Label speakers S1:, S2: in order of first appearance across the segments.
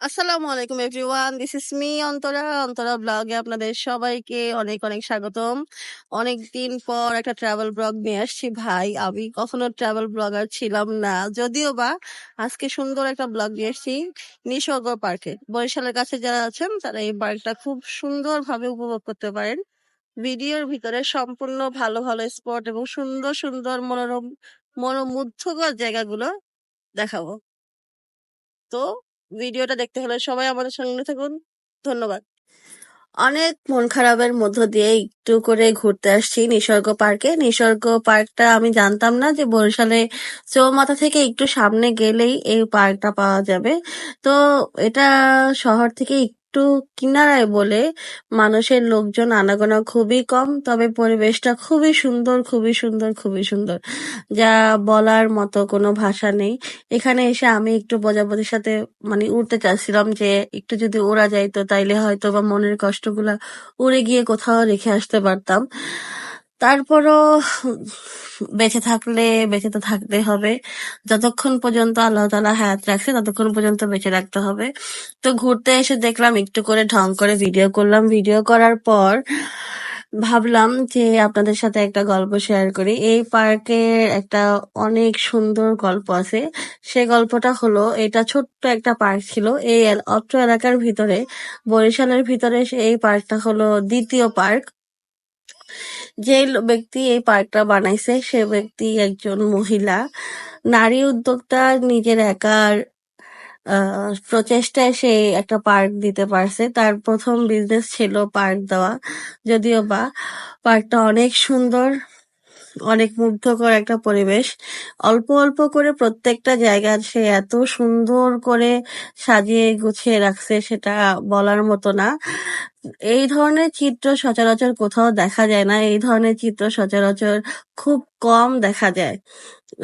S1: আসসালামু আলাইকুম everyone, this is me Antara. Antara ব্লগে আপনাদের সবাইকে অনেক অনেক স্বাগতম। অনেক দিন পর একটা ট্রাভেল ব্লগ নিয়ে আসছি ভাই। আমি কখনো ট্রাভেল ব্লগার ছিলাম না, যদিও বা আজকে সুন্দর একটা ব্লগ নিয়ে এসেছি নিসর্গ পার্কে বরিশালের কাছে যারা আছেন, তারা এই পার্কটা খুব সুন্দরভাবে উপভোগ করতে পারেন। ভিডিওর ভিতরে সম্পূর্ণ ভালো ভালো স্পট এবং সুন্দর সুন্দর মনোরম, মনোমুগ্ধকর জায়গাগুলো দেখাবো। তো ভিডিওটা দেখতে হলে সবাই আমাদের সঙ্গে থাকুন। ধন্যবাদ। অনেক মন খারাপের মধ্য দিয়ে একটু করে ঘুরতে আসছি নিসর্গ পার্কে। নিসর্গ পার্কটা আমি জানতাম না যে বরিশালে চৌমাথা থেকে একটু সামনে গেলেই এই পার্কটা পাওয়া যাবে। তো এটা শহর থেকে একটু কিনারায় বলে, মানুষের লোকজন আনাগোনা খুবই কম, তবে পরিবেশটা খুবই সুন্দর খুবই সুন্দর খুবই সুন্দর। যা বলার মতো কোনো ভাষা নেই। এখানে এসে আমি একটু প্রজাপতির সাথে মানে উড়তে চাচ্ছিলাম যে, একটু যদি ওরা যাইতো তাইলে হয়তো বা মনের কষ্টগুলা উড়ে গিয়ে কোথাও রেখে আসতে পারতাম। তারপরও বেঁচে থাকলে বেঁচে তো থাকতে হবে। যতক্ষণ পর্যন্ত আল্লাহ তালা হায়াত রাখছে, ততক্ষণ পর্যন্ত বেঁচে রাখতে হবে। তো ঘুরতে এসে দেখলাম, একটু করে ঢং করে ভিডিও করলাম। ভিডিও করার পর ভাবলাম যে আপনাদের সাথে একটা গল্প শেয়ার করি। এই পার্কের একটা অনেক সুন্দর গল্প আছে। সে গল্পটা হলো, এটা ছোট্ট একটা পার্ক ছিল। এই অত্র এলাকার ভিতরে, বরিশালের ভিতরে এই পার্কটা হলো দ্বিতীয় পার্ক যে লো- ব্যক্তি এই পার্কটা বানাইছে, সে ব্যক্তি একজন মহিলা। নারী উদ্যোক্তা নিজের একার প্রচেষ্টায় সে একটা পার্ক দিতে পারছে। তার প্রথম বিজনেস ছিল পার্ক দেওয়া। যদিও বা পার্কটা অনেক সুন্দর অনেক মুগ্ধকর একটা পরিবেশ। অল্প অল্প করে প্রত্যেকটা জায়গা সে এত সুন্দর করে সাজিয়ে গুছিয়ে রাখছে সেটা বলার মতো না। এই ধরনের চিত্র সচরাচর কোথাও দেখা যায় না। এই ধরনের চিত্র সচরাচর খুব কম দেখা যায়।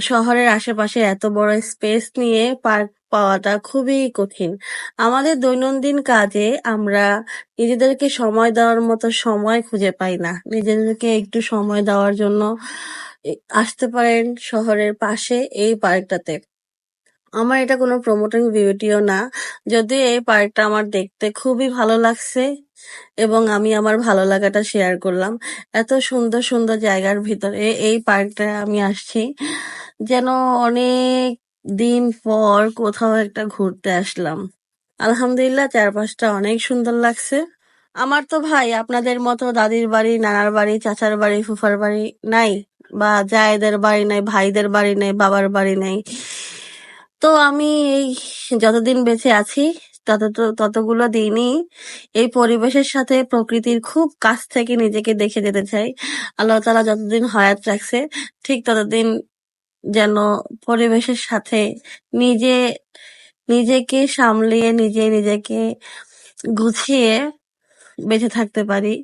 S1: শহরের আশেপাশে এত বড় স্পেস নিয়ে পার্ক পাওয়াটা খুবই কঠিন। আমাদের দৈনন্দিন কাজে আমরা নিজেদেরকে সময় দেওয়ার মতো সময় খুঁজে পাই না। নিজেদেরকে একটু সময় দেওয়ার জন্য আসতে পারেন শহরের পাশে এই পার্কটাতে। আমার এটা কোনো প্রমোটিং ভিডিও না। যদিও এই পার্কটা আমার দেখতে খুবই ভালো লাগছে এবং আমি আমার ভালো লাগাটা শেয়ার করলাম। এত সুন্দর সুন্দর জায়গার ভিতরে এই পার্কটা আমি আসছি। যেন অনেক দিন পর কোথাও একটা ঘুরতে আসলাম। আলহামদুলিল্লাহ চারপাশটা অনেক সুন্দর লাগছে। আমার তো ভাই, আপনাদের মতো দাদির বাড়ি, নানার বাড়ি, চাচার বাড়ি, ফুফার বাড়ি নাই বা জায়েদের বাড়ি নাই, ভাইদের বাড়ি নেই, বাবার বাড়ি নেই। তো আমি এই যতদিন বেঁচে আছি তত ততগুলো দিনই এই পরিবেশের সাথে প্রকৃতির খুব কাছ থেকে নিজেকে দেখে যেতে চাই। আল্লাহ তাআলা যতদিন হয়াত রাখছে, ঠিক ততদিন যেন পরিবেশের সাথে নিজে, নিজেকে সামলিয়ে, নিজে, নিজেকে গুছিয়ে বেঁচে থাকতে পারি।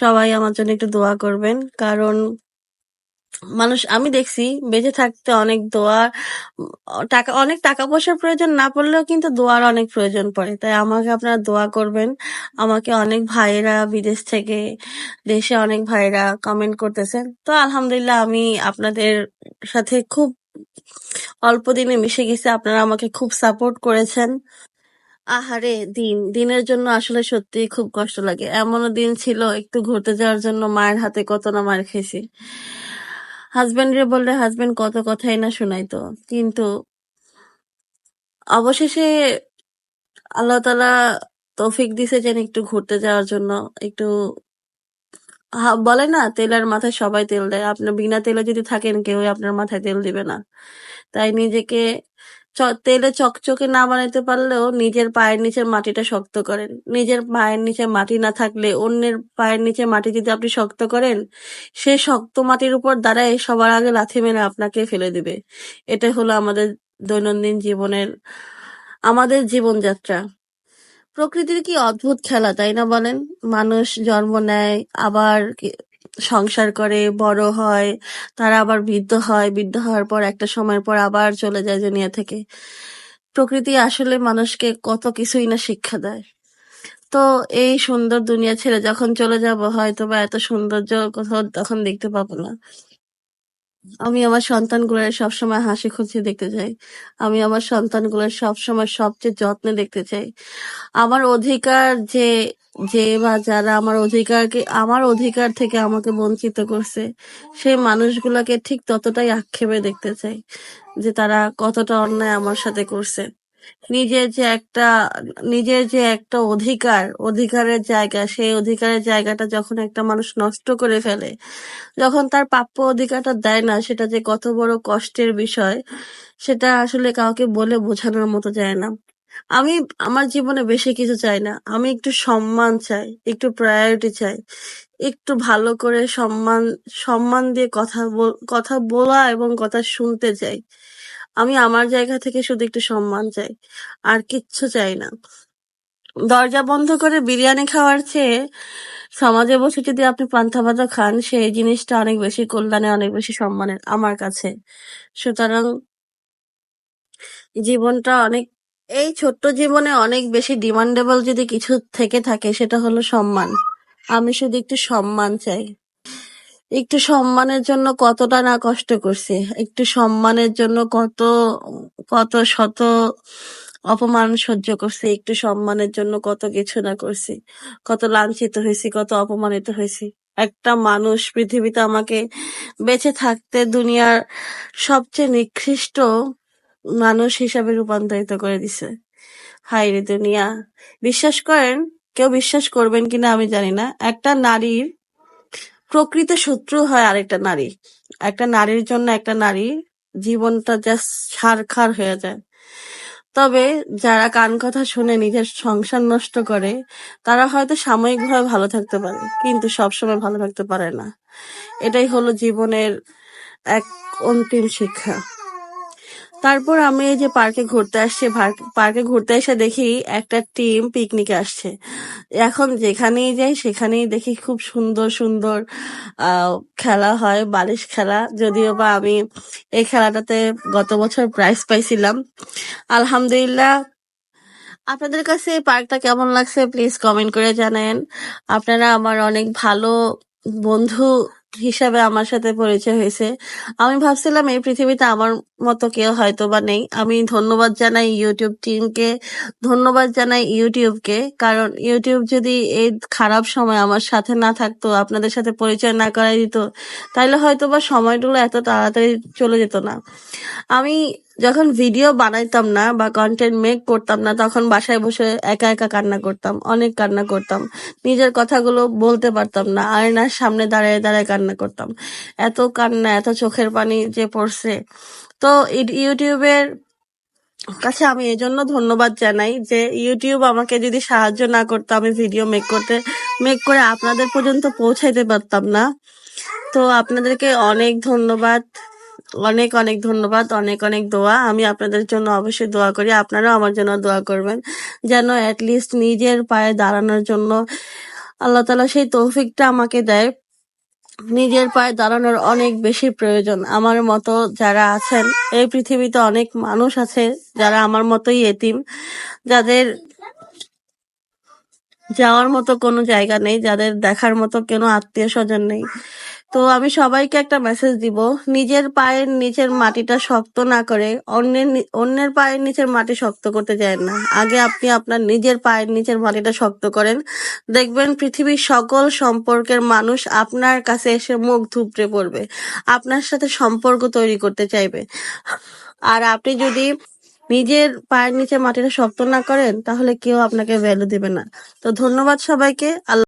S1: সবাই আমার জন্য একটু দোয়া করবেন, কারণ মানুষ, আমি দেখছি বেঁচে থাকতে অনেক দোয়া টাকা, অনেক টাকা পয়সার প্রয়োজন না পড়লেও কিন্তু দোয়ার অনেক প্রয়োজন পড়ে। তাই আমাকে আপনারা দোয়া করবেন। আমাকে অনেক ভাইয়েরা বিদেশ থেকে, দেশে অনেক ভাইয়েরা কমেন্ট করতেছেন। তো আলহামদুলিল্লাহ আমি আপনাদের সাথে খুব অল্প দিনে মিশে গেছি। আপনারা আমাকে খুব সাপোর্ট করেছেন। আহারে, দিন, দিনের জন্য আসলে সত্যিই খুব কষ্ট লাগে। এমনও দিন ছিল একটু ঘুরতে যাওয়ার জন্য মায়ের হাতে কত না মার খেয়েছি। হাজবেন্ডরে বললে হাজবেন্ড কত কথাই না শোনাইতো কিন্তু অবশেষে আল্লাহ তালা তৌফিক দিছে যেন একটু ঘুরতে যাওয়ার জন্য। একটু বলে না, তেলের মাথায় সবাই তেল দেয়। আপনার বিনা তেলে যদি থাকেন কেউ আপনার মাথায় তেল দিবে না। তাই নিজেকে তেলে চকচকে না বানাইতে পারলেও নিজের পায়ের নিচের মাটিটা শক্ত করেন। নিজের পায়ের নিচে মাটি না থাকলে অন্যের পায়ের নিচে মাটি যদি আপনি শক্ত করেন, সে শক্ত মাটির উপর দাঁড়ায় সবার আগে লাথি মেরে আপনাকে ফেলে দিবে। এটা হলো আমাদের দৈনন্দিন জীবনের, আমাদের জীবনযাত্রা। প্রকৃতির কি অদ্ভুত খেলা, তাই না বলেন? মানুষ জন্ম নেয়, আবার সংসার করে, বড় হয়, তারা আবার বৃদ্ধ হয়, বৃদ্ধ হওয়ার পর একটা সময়ের পর আবার চলে যায় দুনিয়া থেকে। প্রকৃতি আসলে মানুষকে কত কিছুই না শিক্ষা দেয়। তো এই সুন্দর দুনিয়া ছেড়ে যখন চলে যাব হয়তো বা এত সৌন্দর্য কোথাও তখন দেখতে পাবো না। আমি আমার সন্তানগুলোর সবসময় হাসি খুশি দেখতে চাই। আমি আমার সন্তানগুলোর সবসময় সবচেয়ে যত্নে দেখতে চাই। আমার অধিকার যে যে বা যারা আমার অধিকারকে, আমার অধিকার থেকে আমাকে বঞ্চিত করছে, সেই মানুষগুলোকে ঠিক ততটাই আক্ষেপে দেখতে চাই যে তারা কতটা অন্যায় আমার সাথে করছে। নিজের যে একটা, নিজের যে একটা অধিকার, অধিকারের জায়গা, সেই অধিকারের জায়গাটা যখন একটা মানুষ নষ্ট করে ফেলে, যখন তার প্রাপ্য অধিকারটা দেয় না, সেটা যে কত বড় কষ্টের বিষয়, সেটা আসলে কাউকে বলে বোঝানোর মতো যায় না। আমি, আমার জীবনে বেশি কিছু চাই না। আমি একটু সম্মান চাই, একটু প্রায়োরিটি চাই, একটু ভালো করে সম্মান সম্মান দিয়ে কথা কথা বলা এবং কথা শুনতে চাই। আমি আমার জায়গা থেকে শুধু একটু সম্মান চাই, আর কিচ্ছু চাই না। দরজা বন্ধ করে বিরিয়ানি খাওয়ার চেয়ে সমাজে বসে যদি আপনি পান্তা ভাজা খান, সেই জিনিসটা অনেক বেশি কল্যাণে, অনেক বেশি সম্মানের আমার কাছে। সুতরাং জীবনটা অনেক, এই ছোট্ট জীবনে অনেক বেশি ডিমান্ডেবল যদি কিছু থেকে থাকে, সেটা হলো সম্মান। আমি শুধু একটু সম্মান চাই। একটু সম্মানের জন্য কতটা না কষ্ট করছি। একটু সম্মানের জন্য কত কত শত অপমান সহ্য করছি। একটু সম্মানের জন্য কত কিছু না করছি। কত লাঞ্ছিত হয়েছি, কত অপমানিত হয়েছি। একটা মানুষ পৃথিবীতে আমাকে বেঁচে থাকতে দুনিয়ার সবচেয়ে নিকৃষ্ট মানুষ হিসাবে রূপান্তরিত করে দিছে। হাই রে দুনিয়া। বিশ্বাস করেন? কেউ বিশ্বাস করবেন কিনা আমি জানি না। একটা নারীর প্রকৃত শত্রু হয় আরেকটা নারী। একটা নারীর জন্য একটা নারী জীবনটা জাস্ট সারখার হয়ে যায়। তবে যারা কান কথা শুনে নিজের সংসার নষ্ট করে, তারা হয়তো সাময়িকভাবে ভালো থাকতে পারে, কিন্তু সবসময় ভালো থাকতে পারে না। এটাই হলো জীবনের এক অন্তিম শিক্ষা। তারপর আমি এই যে পার্কে ঘুরতে আসছি পার্কে ঘুরতে এসে দেখি একটা টিম পিকনিকে আসছে। এখন যেখানেই যাই, সেখানেই দেখি খুব সুন্দর সুন্দর খেলা হয়, বালিশ খেলা। যদিও বা আমি এই খেলাটাতে গত বছর প্রাইজ পাইছিলাম। আলহামদুলিল্লাহ। আপনাদের কাছে এই পার্কটা কেমন লাগছে? প্লিজ কমেন্ট করে জানেন আপনারা আমার অনেক ভালো বন্ধু হিসাবে আমার সাথে পরিচয় হয়েছে। আমি ভাবছিলাম এই পৃথিবীতে আমার মতো কেউ হয়তো বা নেই। আমি ধন্যবাদ জানাই ইউটিউব টিমকে ধন্যবাদ জানাই ইউটিউবকে কারণ ইউটিউব যদি এই খারাপ সময় আমার সাথে না থাকতো, আপনাদের সাথে পরিচয় না করাই দিত তাহলে হয়তো বা সময়গুলো এত তাড়াতাড়ি চলে যেত না। আমি যখন ভিডিও বানাইতাম না বা কন্টেন্ট মেক করতাম না, তখন বাসায় বসে একা একা কান্না করতাম, অনেক কান্না করতাম। নিজের কথাগুলো বলতে পারতাম না, আয়নার সামনে দাঁড়ায় দাঁড়ায় কান্না করতাম। এত কান্না, এত চোখের পানি যে পড়ছে। তো ইউটিউবের কাছে আমি এজন্য ধন্যবাদ জানাই যে ইউটিউব আমাকে যদি সাহায্য না করতো, আমি ভিডিও মেক করতে মেক করে আপনাদের পর্যন্ত পৌঁছাইতে পারতাম না। তো আপনাদেরকে অনেক ধন্যবাদ, অনেক অনেক ধন্যবাদ, অনেক অনেক দোয়া। আমি আপনাদের জন্য অবশ্যই দোয়া করি, আপনারাও আমার জন্য দোয়া করবেন, যেন অ্যাটলিস্ট নিজের পায়ে দাঁড়ানোর জন্য আল্লাহ তালা সেই তৌফিকটা আমাকে দেয়। নিজের পায়ে দাঁড়ানোর অনেক বেশি প্রয়োজন। আমার মতো যারা আছেন, এই পৃথিবীতে অনেক মানুষ আছে যারা আমার মতোই এতিম, যাদের যাওয়ার মতো কোনো জায়গা নেই, যাদের দেখার মতো কোনো আত্মীয় স্বজন নেই। তো আমি সবাইকে একটা মেসেজ দিব। নিজের পায়ের নিচের মাটিটা শক্ত না করে অন্যের অন্যের পায়ের নিচের মাটি শক্ত করতে যায় না। আগে আপনি আপনার নিজের পায়ের নিচের মাটিটা শক্ত করেন। দেখবেন পৃথিবীর সকল সম্পর্কের মানুষ আপনার কাছে এসে মুখ ধুপড়ে পড়বে। আপনার সাথে সম্পর্ক তৈরি করতে চাইবে। আর আপনি যদি নিজের পায়ের নিচে মাটিটা শক্ত না করেন, তাহলে কেউ আপনাকে ভ্যালু দিবে না। তো ধন্যবাদ সবাইকে। আল্লাহ